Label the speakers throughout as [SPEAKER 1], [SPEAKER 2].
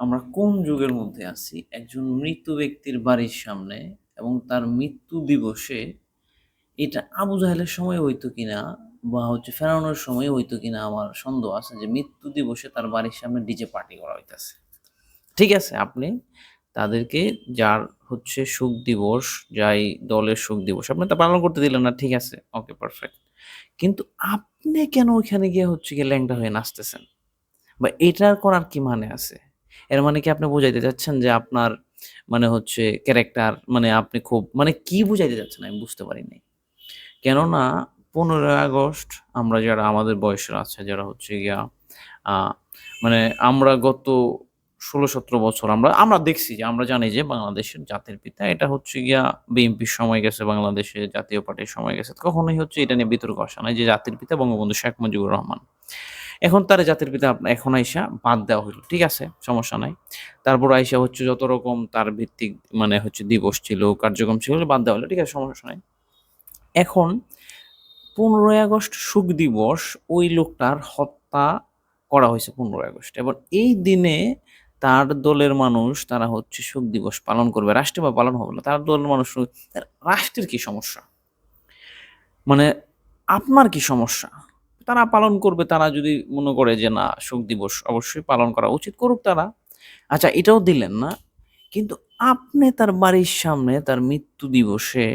[SPEAKER 1] আমরা কোন যুগের মধ্যে আছি? একজন মৃত ব্যক্তির বাড়ির সামনে এবং তার মৃত্যু দিবসে এটা আবু জাহেলের সময় হইতো কিনা বা হচ্ছে ফেরানোর সময় হইতো কিনা আমার সন্দেহ আছে যে মৃত্যু দিবসে তার বাড়ির সামনে ডিজে পার্টি করা হইতাছে। ঠিক আছে, আপনি তাদেরকে যার হচ্ছে সুখ দিবস, যাই দলের সুখ দিবস, আপনি তা পালন করতে দিলেন না, ঠিক আছে, ওকে পারফেক্ট কিন্তু আপনি কেন ওইখানে গিয়ে হচ্ছে গিয়ে ল্যাংটা হয়ে নাচতেছেন? বা এটার করার কি মানে আছে? এর মানে কি আপনি বুঝাইতে চাচ্ছেন যে আপনার মানে হচ্ছে ক্যারেক্টার মানে আপনি খুব মানে কি বুঝাইতে চাচ্ছেন আমি বুঝতে পারি নাই। কেননা পনেরোই আগস্ট আমরা যারা, আমাদের বয়সের আছে যারা হচ্ছে গিয়া মানে আমরা গত ষোলো সতেরো বছর আমরা আমরা দেখছি যে, আমরা জানি যে বাংলাদেশের জাতির পিতা এটা হচ্ছে গিয়া বিএনপির সময় গেছে, বাংলাদেশে জাতীয় পার্টির সময় গেছে, কখনোই হচ্ছে এটা নিয়ে বিতর্ক আসে না যে জাতির পিতা বঙ্গবন্ধু শেখ মুজিবুর রহমান। এখন তার জাতির পিতা এখন আইসা বাদ দেওয়া হইল, ঠিক আছে? সমস্যা নাই। তারপর আইসা হচ্ছে যত রকম তার ভিত্তিক মানে হচ্ছে দিবস ছিল, কার্যক্রম ছিল বাদ দেওয়া হলো ঠিক আছে? সমস্যা নাই। এখন পনেরোই আগস্ট সুখ দিবস, ওই লোকটার হত্যা করা হয়েছে পনেরোই আগস্ট। এবার এই দিনে তার দলের মানুষ, তারা হচ্ছে সুখ দিবস পালন করবে। রাষ্ট্রে বা পালন হবে না, তার দলের মানুষ রাষ্ট্রের কি সমস্যা? মানে আপনার কি সমস্যা? তারা পালন করবে, তারা যদি মনে করে যে না, শোক দিবস অবশ্যই পালন করা উচিত করুক তারা। আচ্ছা এটাও দিলেন না, কিন্তু আপনি তার বাড়ির সামনে তার মৃত্যু দিবসে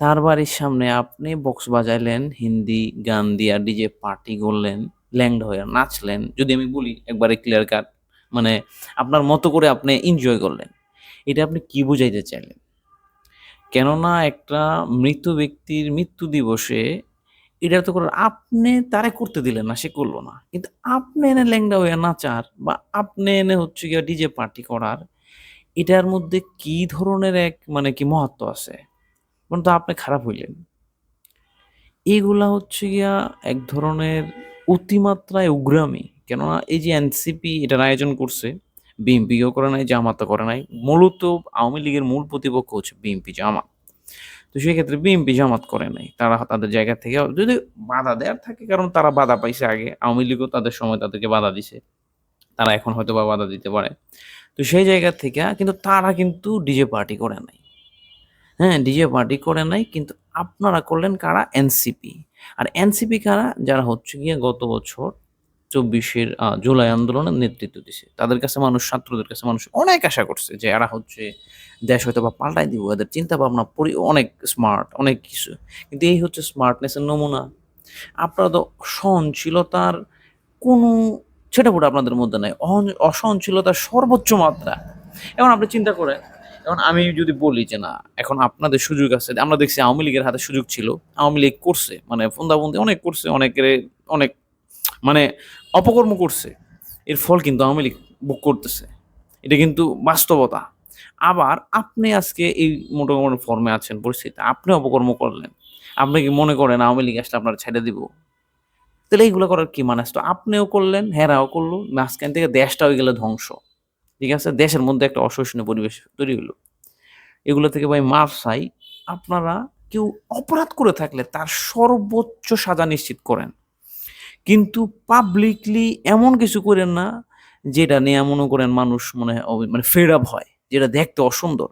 [SPEAKER 1] তার বাড়ির সামনে আপনি বক্স বাজাইলেন, হিন্দি গান দিয়া ডিজে পার্টি করলেন, ল্যাংড হয়ে নাচলেন, যদি আমি বলি একবারে ক্লিয়ার কাট মানে আপনার মতো করে আপনি এনজয় করলেন, এটা আপনি কি বুঝাইতে চাইলেন? কেননা একটা মৃত ব্যক্তির মৃত্যু দিবসে এটা তো করার, আপনি তারে করতে দিলেন না, সে করল না। কিন্তু আপনি এনে ল্যাংডা হয়ে নাচার বা আপনি এনে হচ্ছে গিয়া ডিজে পার্টি করার, এটার মধ্যে কি ধরনের এক মানে কি মহত্ব আছে? তো আপনি খারাপ হইলেন। এগুলা হচ্ছে গিয়া এক ধরনের অতিমাত্রায় উগ্রামী। কেননা এই যে এনসিপি এটার আয়োজন করছে, বিএনপিও করে নাই, জামাতও করে নাই, মূলত আওয়ামী লীগের মূল প্রতিপক্ষ হচ্ছে বিএনপি জামাত। তো সেক্ষেত্রে বিএনপি জামাত করে নাই। তারা তাদের জায়গা থেকে যদি বাধা দেওয়ার থাকে, কারণ তারা বাধা পাইছে আগে। আওয়ামী লীগও তাদের সময় তাদেরকে বাধা দিছে। তারা এখন হয়তো বা বাধা দিতে পারে। তো সেই জায়গা থেকে কিন্তু তারা কিন্তু ডিজে পার্টি করে নাই। হ্যাঁ ডিজে পার্টি করে নাই, কিন্তু আপনারা করলেন কারা? এনসিপি। আর এনসিপি কারা? যারা হচ্ছে গিয়ে গত বছর চব্বিশের জুলাই আন্দোলনের নেতৃত্ব দিছে। তাদের কাছে মানুষ, ছাত্রদের কাছে মানুষ অনেক আশা করছে যে এরা হচ্ছে দেশ হয়তো বা পাল্টাই দিব। এদের চিন্তা ভাবনা অনেক স্মার্ট অনেক কিছু। কিন্তু এই হচ্ছে স্মার্টনেসের নমুনা। আপনারা তো সহনশীলতার কোনো ছেটাফোটা আপনাদের মধ্যে নাই। অসহনশীলতার সর্বোচ্চ মাত্রা। এখন আপনি চিন্তা করেন, এখন আমি যদি বলি যে না, এখন আপনাদের সুযোগ আছে। আমরা দেখছি আওয়ামী লীগের হাতে সুযোগ ছিল। আওয়ামী লীগ করছে মানে ফোন্দাবন্দি অনেক করছে, অনেকের, অনেক মানে অপকর্ম করছে, এর ফল কিন্তু আওয়ামী লীগ বুক করতেছে। এটা কিন্তু বাস্তবতা। আবার আপনি আজকে এই মোটামুটি ফর্মে আছেন পরিস্থিতি আপনি অপকর্ম করলেন। আপনি কি মনে করেন আওয়ামী লীগ আসলে আপনার ছেড়ে দিব? তাহলে এইগুলো করার কি মানে আসতো? আপনিও করলেন, হেরাও করল, মাঝখান থেকে দেশটা হয়ে গেলে ধ্বংস। ঠিক আছে? দেশের মধ্যে একটা অসহনীয় পরিবেশ তৈরি হলো। এগুলো থেকে ভাই মাফ চাই আপনারা কেউ অপরাধ করে থাকলে তার সর্বোচ্চ সাজা নিশ্চিত করেন। কিন্তু পাবলিকলি এমন কিছু করেন না, যেটা নিয়ে মনে করেন মানুষ মনে হয় মানে ফেড আপ হয়, যেটা দেখতে অসুন্দর।